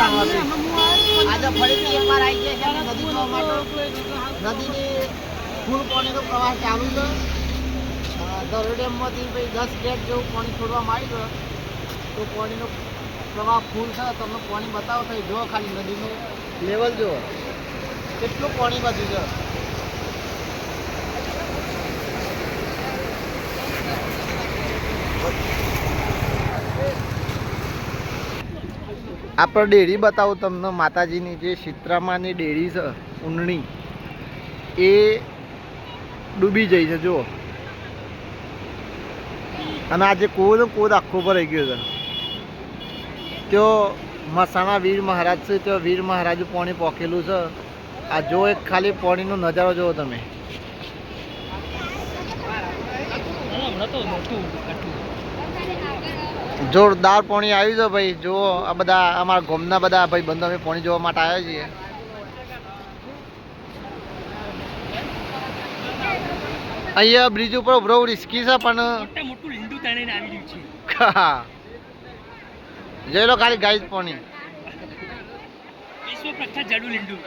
આજે ફરીથી એકવાર આવી છે નદી નદીની ફૂલ પાણીનો પ્રવાહ ચાલુ છે. ડેમમાંથી ભાઈ દસ ગેટ જેવું પાણી છોડવામાં આવ્યું છે. તો પાણીનો પ્રવાહ ફૂલ છે. તમને પાણી બતાવો તો જુઓ ખાલી નદીનું લેવલ જુઓ. કેટલું પાણી બધું છે. આપણે ડેરી બતાવું તમને, માતાજીની જે શીતરામાની ડેરી છે, ઊંડણી, એ ડૂબી જઈ છે, જુઓ. અને આજે કોદ કોદ આખો ભરાઈ ગયો છે. તો મસાણા વીર મહારાજ છે, તો વીર મહારાજ પાણી પોખેલું છે. આ જો એક ખાલી પાણીનો નજારો જુઓ તમે. જોરદાર પોણી આવ્યું છે ભાઈ. જો આ બધા અમારા ગોમના બધા ભાઈ બંધો અમે પોણી જોવા માટે આવ્યા છીએ. અહીંયા બ્રિજ ઉપર ઉભરો રિસ્કી છે પણ મોટા લીંડું તણીને આવી રહ્યું છે. જોઈ લો ખાલી ગાઈડ પોણી. વિશ્વ પ્રખ્યાત જાડું લીંડું